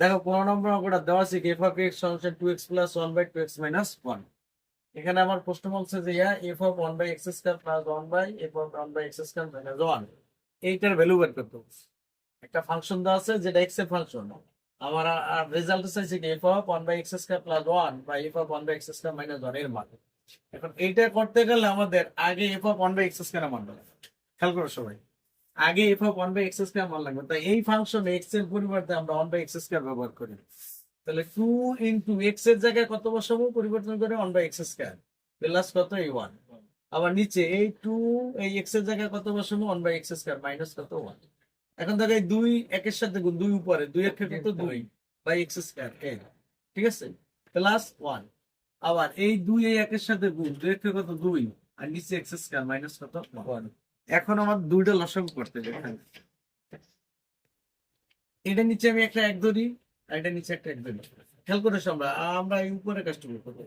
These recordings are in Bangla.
দেখো, পনেরো নম্বর অঙ্কটা দেওয়া আছে এফ অফ এক্স সমান two X plus one by two X minus one এখানে আমার প্রশ্ন বলছে যে, ইয়া F of one by X square plus one by F of one by X square minus one এইটার ভ্যালু বের করতে একটা ফাংশন দেওয়া আছে, যেটা এক্সের ফাংশন আমার রেজাল্ট চাইছে কি F of one by X square plus one বা F of one by X square minus ওয়ানের মান। এখন এইটা করতে গেলে আমাদের আগে F of one by X square মান খেয়াল করো সবাই আগে F of one by X square মান লাগবে। তাই এই ফাংশন এক্সের পরিবর্তে আমরা ওয়ান বাই এক্স স্কোয়ার ব্যবহার করি। তাহলে টু ইন্টু এক্সের জায়গায় কত বসাবো? পরিবর্তন করে one by X square plus কত? এই ওয়ান আবার নিচে এই টু এই এক্সের জায়গায় কত বসাবো? One by X square minus কত? ওয়ান এখন দেখো এই দুই একের সাথে গুণ দুই উপরে, দুই এর ক্ষেত্রে তো দুই বাই এক্স স্কোয়ার এই ঠিক আছে? প্লাস ওয়ান আবার এই দুই, এই একের সাথে গুণ, দুই এর কত? দুই। আর নিচে এক্স স্কোয়ার মাইনাস কত? ওয়ান এখন আমার দুইটা লসাগু করতে এটা নিচে আমি একটা এক ধরি, আর এটা নিচে একটা এক ধরি। খেয়াল করে আমরা? আমরা এই উপরে কাজটা করব।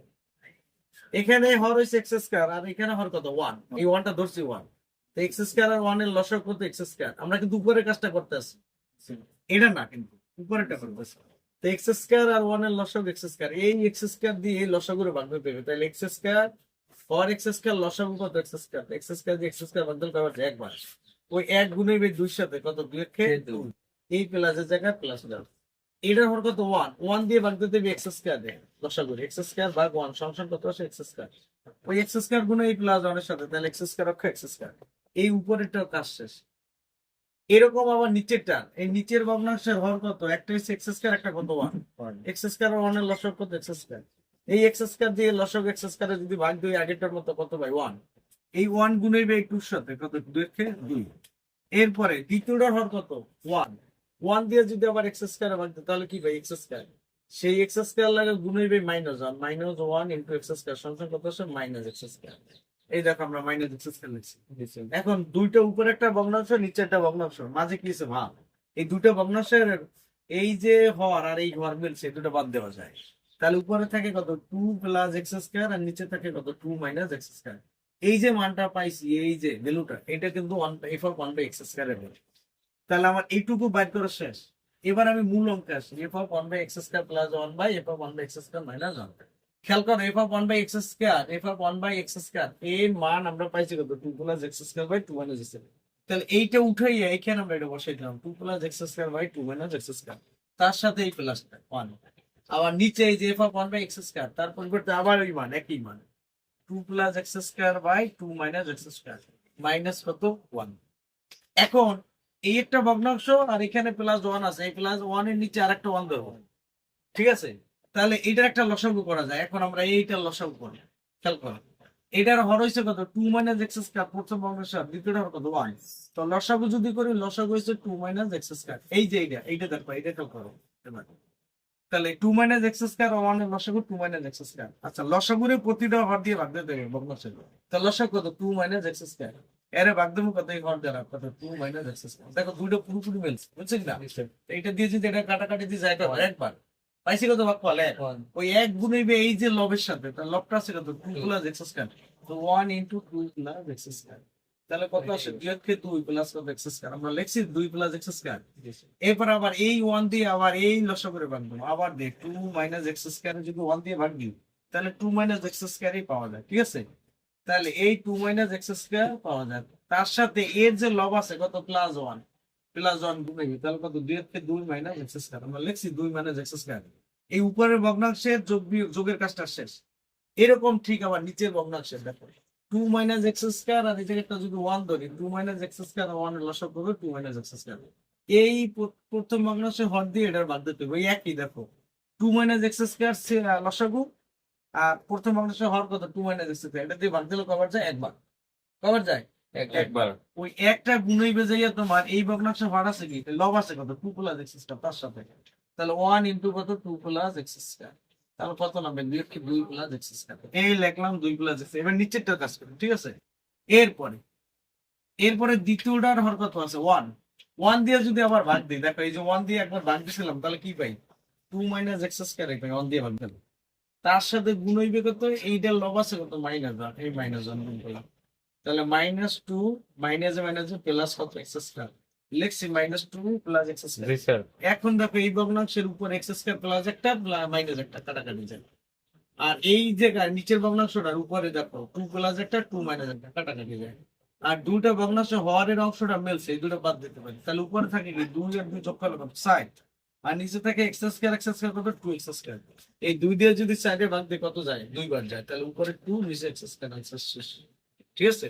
এখানে হর হয়েছে এক্স স্কোয়ার আর এখানে হর কত? ওয়ান এই ওয়ানটা ধরছি ওয়ান তো এক্স স্কোয়ার আর ওয়ানের লসক কত? এক্স স্কোয়ার আমরা কিন্তু উপরের কাজটা করতে আসি এটা না কিন্তু, উপরেরটা করতেছি তো এক্স স্কোয়ার আর ওয়ানের লসক এক্স স্কোয়ার এই এক্স স্কোয়ার দিয়ে এই লসাগুলো ভাগ করতে হবে। তাহলে এক্স স্কোয়ার হর এক্স স্কোয়ার লসাগু কত X square X square X square বাদল করা যায় একবার ওই এক গুণে দুই সাথে কত দুই এই প্লাসের জায়গায় প্লাস দাও এটার হর কত ওয়ান ওয়ান দিয়ে ভাগ দিতে হবে এক্স স্কোয়ার দিয়ে লসাগু এক্স স্কোয়ার ভাগ ওয়ান সংসার কত আসে এক্স স্কোয়ার ওই এক্স স্কোয়ার গুণে এই প্লাস ওয়ানের সাথে তাহলে এক্স স্কোয়ার অক্ষ এক্স স্কোয়ার এই উপরেরটাও কাজ শেষ এরকম আবার নিচেরটা এই নিচের ভগ্নাংশের হর কত একটা হচ্ছে এক্স স্কোয়ার একটা কত ওয়ান এক্স স্কোয়ার ওয়ানের লসক কত এক্স স্কোয়ার এই এক্স স্কোয়ার দিয়ে লসক এক্স স্কোয়ারে যদি ভাগ দিই, আগেরটার মতো কত ভাই ওয়ান এই ওয়ান গুণের এই টুর সাথে কত? দুই খেয়ে দুই। এরপরে দ্বিতীয়টার হর কত? ওয়ান ওয়ান দিয়ে যদি আবার এক্স স্কোয়ারে ভাগ দিই, তাহলে কি ভাই? এক্স স্কোয়ার সেই এক্স স্কোয়ার লাগে গুণের ভাই minus one minus one into X square সংখ্যা কত আসে? মাইনাস এক্স স্কোয়ার এই দেখো আমরা মাইনাস এক্স স্কোয়ার লিখছি। এখন দুইটা উপরে একটা ভগ্নাংশ, নিচে একটা ভগ্নাংশ। মাঝে কি ভাগ। এই দুটো ভগ্নাংশের এই যে হর আর এই হর মিলছে দুটো বাদ দেওয়া যায়। তাহলে উপরে থাকে কত? টু প্লাস এক্স স্কোয়ার আর নিচে থাকে কত? টু মাইনাস এক্স স্কোয়ার এই যে মানটা পাইছি, এই যে ভ্যালুটা এটা কিন্তু ওয়ান বাই তাহলে আমার এইটুকু বাইর করা শেষ। এবার আমি মূল অঙ্কে আসি। F of one by X square plus one by F of one by X square minus one খেয়াল করো F of one by X square F of one by X square এর মান আমরা পাইছি কত? Two plus X square by two minus X তাহলে এইটা উঠাইয়া এখানে আমরা এটা বসাই দিলাম। Two plus X square by two minus X square তার সাথে এই প্লাসটা ওয়ান আবার নিচে এই যে F one by X square তার পরিবর্তে আবার ওই মান, একই মান। Two plus X square by two minus X square minus কত? ওয়ান এখন এই একটা ভগ্নাংশ আর এখানে প্লাস ওয়ান আছে, এই প্লাস ওয়ানের নিচে আর একটা ওয়ান দেবো। ঠিক আছে? তাহলে এটার একটা লসাগু করা যায়। এখন আমরা এইটার লসাগু করি। খেয়াল করো। এটার হর হয়েছে কত? টু মাইনাস এক্স স্কোয়ার প্রথম ভগ্নাংশ দ্বিতীয়টা হর কত? ওয়ান তো লসাগু যদি করি, লসাগু হয়েছে টু মাইনাস এক্স স্কোয়ার এই যে এইটা এইটা দেখো, এইটা খেয়াল করো। তাহলে টু মাইনাস এক্স স্কোয়ার ওয়ানের লসাগু টু মাইনাস এক্স স্কোয়ার আচ্ছা লসাগুরে প্রতিটা হর দিয়ে ভাগ দিতে হবে ভগ্নাংশের তো লসাগু কত? টু মাইনাস এক্স স্কোয়ার এর ভাগ দেবো কত? এই ঘর দ্বারা কত? টু মাইনাস এক্স স্কোয়ার দেখো, দুইটা পুরোপুরি মিলছে বুঝছেন না? এইটা দিয়ে যদি এটা কাটাকাটি দিয়ে যায় একবার। পাইছি কত ভাগ? পালে ওই এক গুণ হইবে এই যে লবের সাথে তার লবটা আছে কত? টু প্লাস এক্স স্কোয়ার তো one into two plus X square তাহলে কত আসে? দুই প্লাস কত এক্স স্কোয়ার আমরা লিখছি দুই প্লাস এক্স স্কোয়ার এরপর আবার এই ওয়ান দিয়ে আবার এই লসা করে ভাগ দেবো আবার দেখ টু মাইনাস এক্স স্কোয়ার যদি ওয়ান দিয়ে ভাগ দিই তাহলে টু মাইনাস এক্স স্কোয়ারই পাওয়া যায় ঠিক আছে? তাহলে এই টু মাইনাস এক্স স্কোয়ার পাওয়া যায়। তার সাথে এর যে লব আছে কত? প্লাস ওয়ান প্লাস ওয়ান গুণে তাহলে কত? দুই থেকে দুই মাইনাস এক্স স্কোয়ার আমরা লিখছি দুই মাইনাস এক্স স্কোয়ার এই উপরের ভগ্নাংশের যোগ যোগের কাজটা শেষ। এরকম ঠিক আবার নিচের ভগ্নাংশের দেখো টু মাইনাস এক্স স্কোয়ার আর এই জায়গাটা যদি ওয়ান ধরি। টু মাইনাস এক্স স্কোয়ার ওয়ানের লসক করবে টু মাইনাস এক্স স্কোয়ার এই প্রথম ভগ্নাংশে হর দিয়ে এটার বাদ দিতে হবে। একই দেখো। টু মাইনাস এক্স স্কোয়ার লসাগু। আর প্রথম ভগ্নাংশে হর কত? টু মাইনাস এক্স স্কোয়ার এটা দিয়ে ভাগ দিলে কবার যায় একবার। কবার যায়? একবার। ওই একটা গুণই বেজে যাইয়া তোমার। এই ভগ্নাংশে হর আছে কি? লব আছে কত? টু প্লাস এক্স স্কোয়ার তার সাথে। তাহলে ওয়ান ইন্টু কত? টু প্লাস এক্স স্কোয়ার এরপরে আছে ওয়ান ওয়ান দিয়ে যদি আবার ভাগ দিই, দেখো এই যে ওয়ান দিয়ে একবার ভাগ তাহলে কি পাই? টু মাইনাস এক্স স্কোয়ার পাই ওয়ান দিয়ে ভাগ দিলাম। তার সাথে গুণ হইবে কত? এইটার লব আছে কত? মাইনাস ওয়ান এই মাইনাস ওয়ান গুণ করলাম। তাহলে minus two minus minus plus কত? X square লেখছি minus two plus X square এখন দেখো এই ভগ্নাংশের উপর এক্স স্কোয়ার প্লাস একটা মাইনাস একটা কাটাকাটি যায়। আর এই জায়গায় নিচের ভগ্নাংশটার উপরে দেখো টু প্লাস একটা টু মাইনাস একটা কাটাকাটি যায়। আর দুটা ভগ্নাংশ হওয়ারের অংশটা মিলছে এই দুটো বাদ দিতে পারি। তাহলে উপরে থাকে কি? দুই আর দুই যোগ করলে সাইড আর নিচে থাকে এক্স স্কোয়ার এক্স স্কোয়ার কত? টু এক্স স্কোয়ার এই দুই দিয়ে যদি সাইডে ভাগ দিয়ে কত যায়? দুইবার যায়। তাহলে উপরে টু নিচে এক্স স্কোয়ার শেষ। ঠিক আছে?